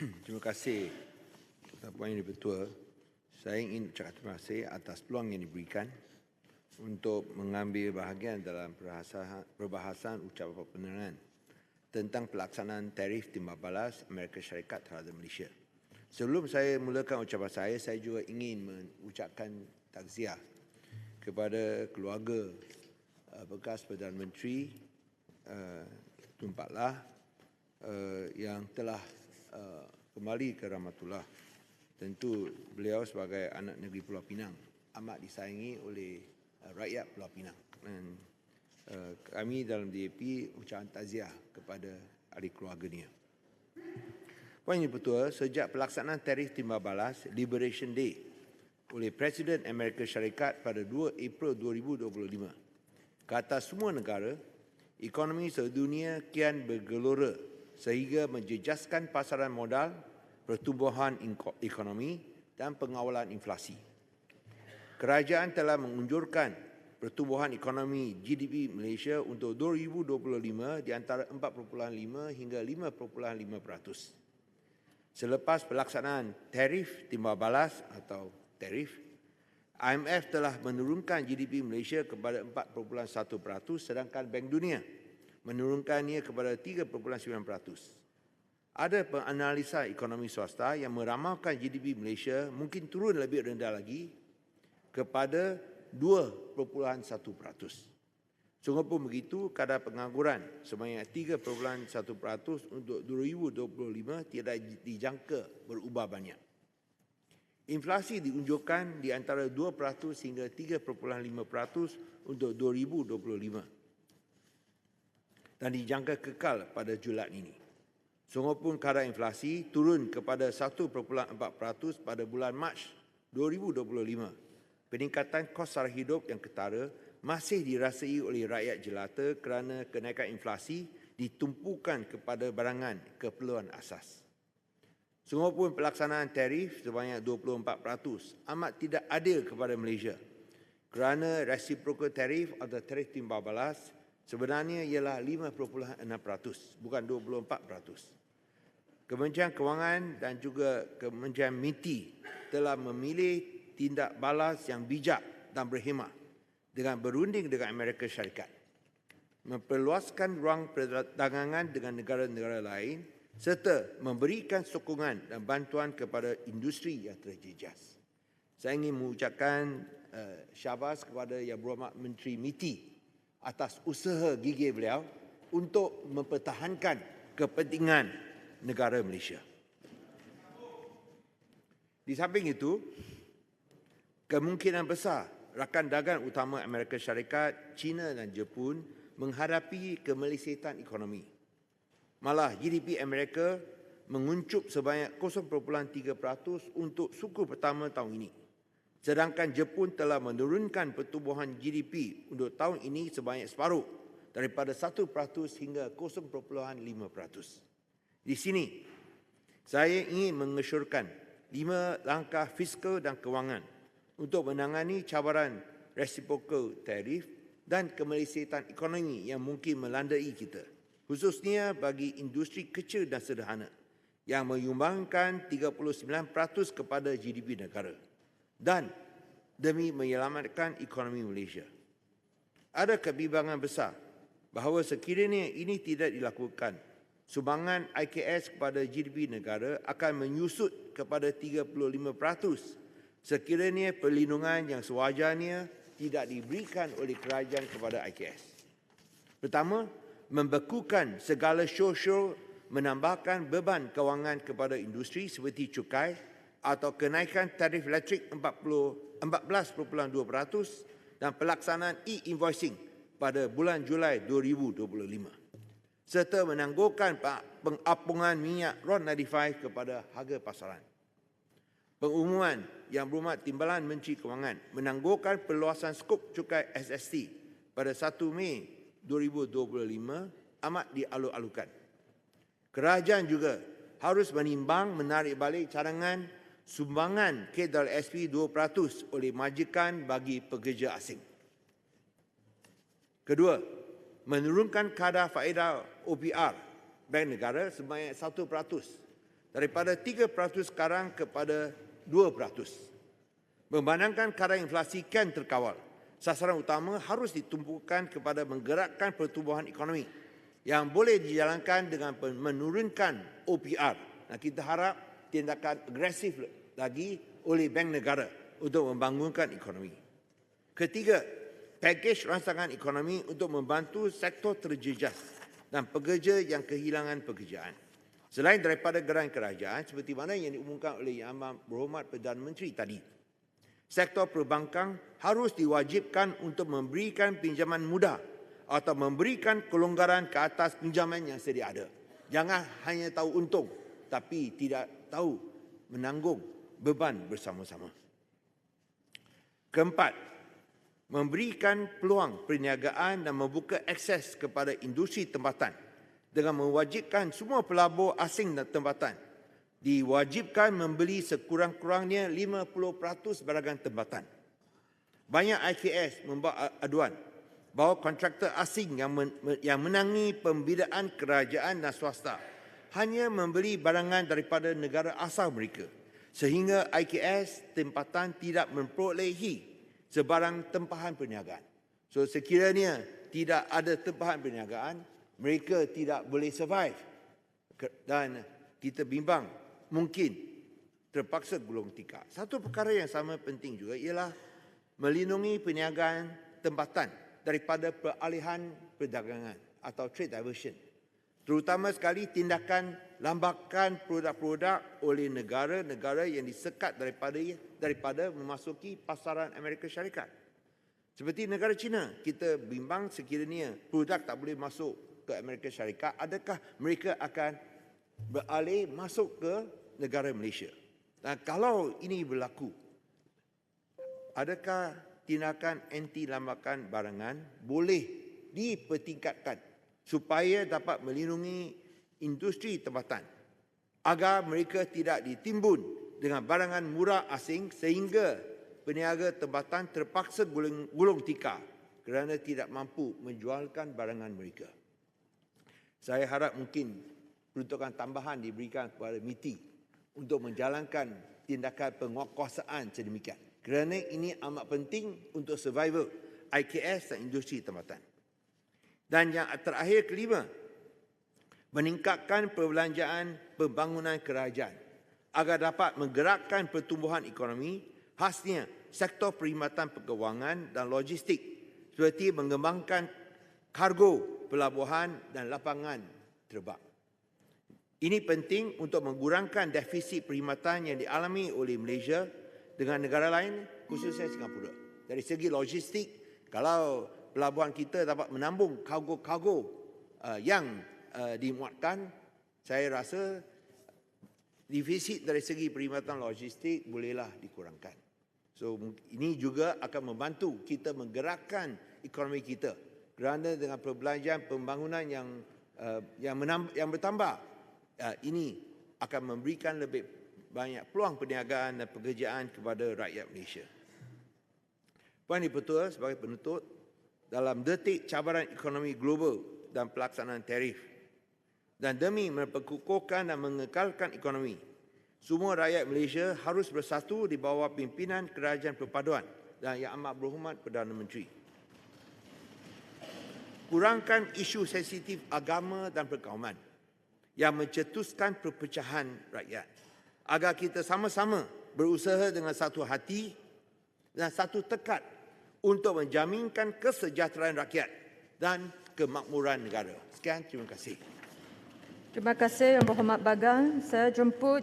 Terima kasih Puan Yang Ketua. Saya ingin ucapkan terima kasih atas peluang yang diberikan untuk mengambil bahagian dalam perbahasan, perbahasan ucapan penerangan tentang pelaksanaan tarif timbal balas Amerika Syarikat terhadap Malaysia. Sebelum saya mulakan ucapan saya, saya juga ingin mengucapkan takziah kepada keluarga uh, bekas Perdana Menteri uh, yang telah kembali ke Rahmatullah. Tentu beliau sebagai anak negeri Pulau Pinang amat disayangi oleh uh, rakyat Pulau Pinang. Dan uh, kami dalam DAP ucapan taziah kepada ahli keluarganya. Puan Yang Ketua, sejak pelaksanaan tarikh timbal balas Liberation Day oleh Presiden Amerika Syarikat pada 2 April 2025, ke atas semua negara, ekonomi sedunia kian bergelora sehingga menjejaskan pasaran modal pertumbuhan ekonomi dan pengawalan inflasi. Kerajaan telah mengunjurkan pertumbuhan ekonomi GDP Malaysia untuk 2025 di antara 4.5 hingga 5.5%. Selepas pelaksanaan tarif timbal balas atau tarif, IMF telah menurunkan GDP Malaysia kepada 4.1% sedangkan Bank Dunia menurunkannya kepada 3.9% ada penganalisa ekonomi swasta yang meramalkan GDP Malaysia mungkin turun lebih rendah lagi kepada 2.1%. Sungguh pun begitu, kadar pengangguran sebanyak 3.1% untuk 2025 tidak dijangka berubah banyak. Inflasi diunjukkan di antara 2% hingga 3.5% untuk 2025 dan dijangka kekal pada Julai ini. Sungguh pun kadar inflasi turun kepada 1.4% pada bulan Mac 2025. Peningkatan kos sara hidup yang ketara masih dirasai oleh rakyat jelata kerana kenaikan inflasi ditumpukan kepada barangan keperluan asas. Sungguh pun pelaksanaan tarif sebanyak 24% amat tidak adil kepada Malaysia kerana reciprocal tarif atau tarif timbal balas sebenarnya ialah 5.6% bukan 24%. Kementerian Kewangan dan juga Kementerian MITI telah memilih tindak balas yang bijak dan berhemah dengan berunding dengan Amerika Syarikat. Memperluaskan ruang perdagangan dengan negara-negara lain serta memberikan sokongan dan bantuan kepada industri yang terjejas. Saya ingin mengucapkan uh, syabas kepada Yang Berhormat Menteri MITI atas usaha gigih beliau untuk mempertahankan kepentingan negara Malaysia. Di samping itu, kemungkinan besar rakan dagang utama Amerika Syarikat, China dan Jepun menghadapi kemelesetan ekonomi. Malah GDP Amerika menguncup sebanyak 0.3% untuk suku pertama tahun ini. Sedangkan Jepun telah menurunkan pertumbuhan GDP untuk tahun ini sebanyak separuh daripada 1% hingga 0.5%. Di sini, saya ingin mengesyorkan lima langkah fiskal dan kewangan untuk menangani cabaran reciprocal tarif dan kemelesetan ekonomi yang mungkin melandai kita, khususnya bagi industri kecil dan sederhana yang menyumbangkan 39% kepada GDP negara dan demi menyelamatkan ekonomi Malaysia. Ada kebimbangan besar bahawa sekiranya ini tidak dilakukan, sumbangan IKS kepada GDP negara akan menyusut kepada 35% sekiranya perlindungan yang sewajarnya tidak diberikan oleh kerajaan kepada IKS. Pertama, membekukan segala show-show menambahkan beban kewangan kepada industri seperti cukai atau kenaikan tarif elektrik 14.2% dan pelaksanaan e-invoicing pada bulan Julai 2025 serta menangguhkan pengapungan minyak RON 95 kepada harga pasaran. Pengumuman yang berhormat Timbalan Menteri Kewangan menangguhkan perluasan skop cukai SST pada 1 Mei 2025 amat dialu-alukan. Kerajaan juga harus menimbang menarik balik cadangan sumbangan KWSP 2% oleh majikan bagi pekerja asing. Kedua, menurunkan kadar faedah OPR Bank Negara sebanyak 1% daripada 3% sekarang kepada 2%. Memandangkan kadar inflasi kan terkawal, sasaran utama harus ditumpukan kepada menggerakkan pertumbuhan ekonomi yang boleh dijalankan dengan menurunkan OPR. Nah, kita harap tindakan agresif lagi oleh bank negara untuk membangunkan ekonomi. Ketiga, pakej rancangan ekonomi untuk membantu sektor terjejas dan pekerja yang kehilangan pekerjaan. Selain daripada geran kerajaan seperti mana yang diumumkan oleh Yang Amat Berhormat Perdana Menteri tadi, sektor perbankan harus diwajibkan untuk memberikan pinjaman mudah atau memberikan kelonggaran ke atas pinjaman yang sedia ada. Jangan hanya tahu untung tapi tidak tahu menanggung beban bersama-sama. Keempat, memberikan peluang perniagaan dan membuka akses kepada industri tempatan dengan mewajibkan semua pelabur asing dan tempatan diwajibkan membeli sekurang-kurangnya 50% barang tempatan. Banyak IKS membuat aduan bahawa kontraktor asing yang, yang menangi pembidaan kerajaan dan swasta hanya membeli barangan daripada negara asal mereka sehingga IKS tempatan tidak memperolehi sebarang tempahan perniagaan. So sekiranya tidak ada tempahan perniagaan, mereka tidak boleh survive. Dan kita bimbang mungkin terpaksa gulung tikar. Satu perkara yang sama penting juga ialah melindungi perniagaan tempatan daripada peralihan perdagangan atau trade diversion. Terutama sekali tindakan lambakan produk-produk oleh negara-negara yang disekat daripada daripada memasuki pasaran Amerika Syarikat. Seperti negara China, kita bimbang sekiranya produk tak boleh masuk ke Amerika Syarikat, adakah mereka akan beralih masuk ke negara Malaysia. Dan kalau ini berlaku, adakah tindakan anti lambakan barangan boleh dipertingkatkan supaya dapat melindungi industri tempatan agar mereka tidak ditimbun dengan barangan murah asing sehingga peniaga tempatan terpaksa gulung, gulung tikar kerana tidak mampu menjualkan barangan mereka. Saya harap mungkin peruntukan tambahan diberikan kepada MITI untuk menjalankan tindakan penguasaan sedemikian. Kerana ini amat penting untuk survival IKS dan industri tempatan. Dan yang terakhir kelima, meningkatkan perbelanjaan pembangunan kerajaan agar dapat menggerakkan pertumbuhan ekonomi khasnya sektor perkhidmatan perkewangan dan logistik seperti mengembangkan kargo, pelabuhan dan lapangan terbang. Ini penting untuk mengurangkan defisit perkhidmatan yang dialami oleh Malaysia dengan negara lain, khususnya Singapura. Dari segi logistik, kalau pelabuhan kita dapat menambung kargo-kargo uh, yang uh, dimuatkan, saya rasa defisit dari segi perkhidmatan logistik bolehlah dikurangkan. So ini juga akan membantu kita menggerakkan ekonomi kita kerana dengan perbelanjaan pembangunan yang uh, yang, menambah, yang bertambah uh, ini akan memberikan lebih banyak peluang perniagaan dan pekerjaan kepada rakyat Malaysia. Puan Dipertua sebagai penutup, dalam detik cabaran ekonomi global dan pelaksanaan tarif dan demi memperkukuhkan dan mengekalkan ekonomi, semua rakyat Malaysia harus bersatu di bawah pimpinan Kerajaan Perpaduan dan Yang Amat Berhormat Perdana Menteri. Kurangkan isu sensitif agama dan perkauman yang mencetuskan perpecahan rakyat. Agar kita sama-sama berusaha dengan satu hati dan satu tekad untuk menjaminkan kesejahteraan rakyat dan kemakmuran negara. Sekian, terima kasih. Terima kasih Yang Berhormat Bagang. Saya jemput